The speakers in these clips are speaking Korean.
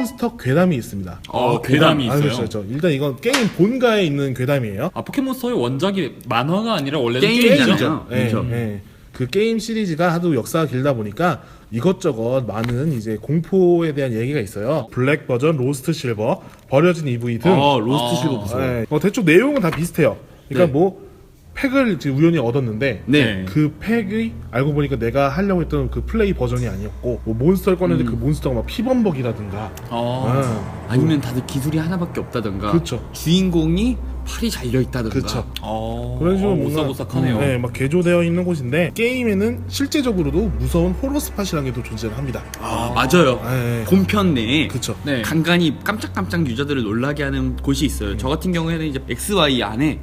포켓몬스터 괴담이 있습니다. 어, 괴담이 아, 있어요. 그렇죠, 그렇죠. 일단 이건 게임 본가에 있는 괴담이에요. 아 포켓몬스터의 원작이 만화가 아니라 원래는 게임이잖아요. 게임이죠. 예, 그렇죠. 예. 그 게임 시리즈가 하도 역사가 길다 보니까 이것저것 많은 이제 공포에 대한 얘기가 있어요. 블랙 버전, 로스트 실버, 버려진 EV 등. 어 로스트 아. 실버 무서워. 예. 어, 대충 내용은 다 비슷해요. 그러니까 네. 뭐 팩을 지금 우연히 얻었는데 네. 그 팩이 알고 보니까 내가 하려고 했던 그 플레이 버전이 아니었고 뭐 몬스터를 꺼냈는데 음. 그 몬스터가 막 피범벅이라든가 어. 아, 아 니면 다들 기술이 하나밖에 없다던가. 그쵸. 주인공이 팔이 잘려 있다던가. 그쵸. 어. 그런 식으로 어, 뭔가 오싹오싹하네요. 네, 막 개조되어 있는 곳인데 게임에는 실제적으로도 무서운 호러 스팟이라는 게 또 존재를 합니다. 아 맞아요. 예, 예. 본편 내에 그쵸. 네. 간간히 깜짝깜짝 유저들을 놀라게 하는 곳이 있어요. 저 같은 경우에는 이제 XY 안에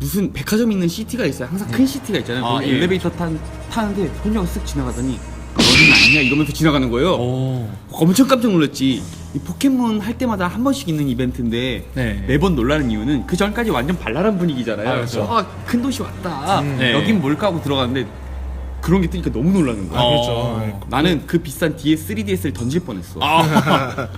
무슨 백화점 있는 시티가 있어요. 항상 큰 시티가 있잖아요. 아, 거기 예. 엘리베이터 탄, 타는데 혼자가 쓱 지나가더니 너는 아니야 이러면서 지나가는 거예요. 어. 엄청 깜짝 놀랐지. 이 포켓몬 할 때마다 한 번씩 있는 이벤트인데 네. 매번 놀라는 이유는 그 전까지 완전 발랄한 분위기잖아요. 아, 그렇죠. 아, 큰 도시 왔다. 음. 네. 여긴 뭘까 하고 들어갔는데 그런 게 뜨니까 너무 놀라는 거야. 아, 그렇죠. 어. 예. 나는 그 비싼 DS, 3DS를 던질 뻔했어. 아, 아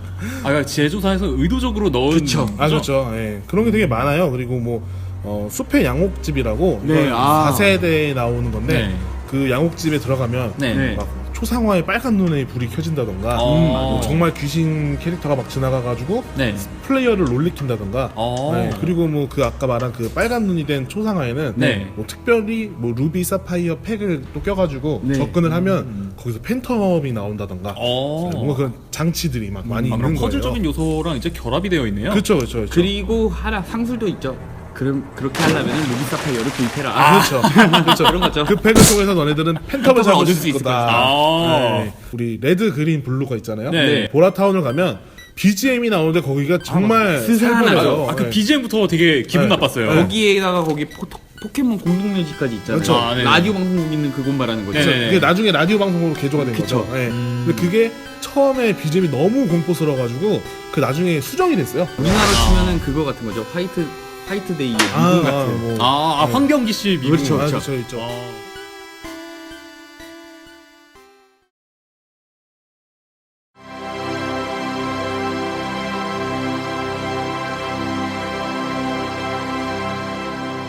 그러니까 제조사에서 의도적으로 넣은 그쵸. 아? 그렇죠. 예. 그런 게 되게 많아요. 그리고 뭐 어, 숲의 양옥집이라고 네, 이건 아. 4세대에 나오는 건데 네. 그 양옥집에 들어가면 네. 네. 막 초상화의 빨간 눈에 불이 켜진다던가 어. 뭐 정말 귀신 캐릭터가 막 지나가가지고 네. 플레이어를 놀리킨다던가 어. 네, 그리고 뭐 그 아까 말한 그 빨간 눈이 된 초상화에는 네. 뭐 특별히 뭐 루비 사파이어 팩을 또 껴가지고 네. 접근을 하면 거기서 팬텀이 나온다던가 어. 뭔가 그런 장치들이 막 많이 아, 있는 거예요. 퍼즐적인 요소랑 이제 결합이 되어 있네요. 그렇죠, 그렇죠, 그렇죠. 그리고 하나 상술도 있죠. 그럼 그렇게 하려면 루비사파이어를 구입해라. 아, 그렇죠. 그렇죠. 그런 거죠. 그 팩을 통해서 너네들은 팬텀을 잡을 얻을 수수 있을 거다. 거다. 네. 우리 레드, 그린, 블루가 있잖아요. 네. 보라타운을 가면 BGM이 나오는데 거기가 정말 스산하죠. 살벌해요. 아, 그 네. BGM부터 되게 기분 네. 나빴어요. 거기에다가 거기 포, 포켓몬 공동묘지까지 있잖아요. 그렇죠. 아, 네네. 라디오 방송 있는 그곳 말하는 거죠. 네네. 그게 나중에 라디오 방송으로 개조가 된 그쵸. 거죠. 네. 근데 그게 처음에 BGM이 너무 공포스러워가지고 그 나중에 수정이 됐어요. 우리나라로 치면은 그거 같은 거죠. 화이트 화이트데이의 미국 아, 같은. 뭐. 아, 아 네. 황경기 씨 미국. 그렇죠, 아, 그렇죠. 그렇죠. 아.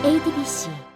ADBC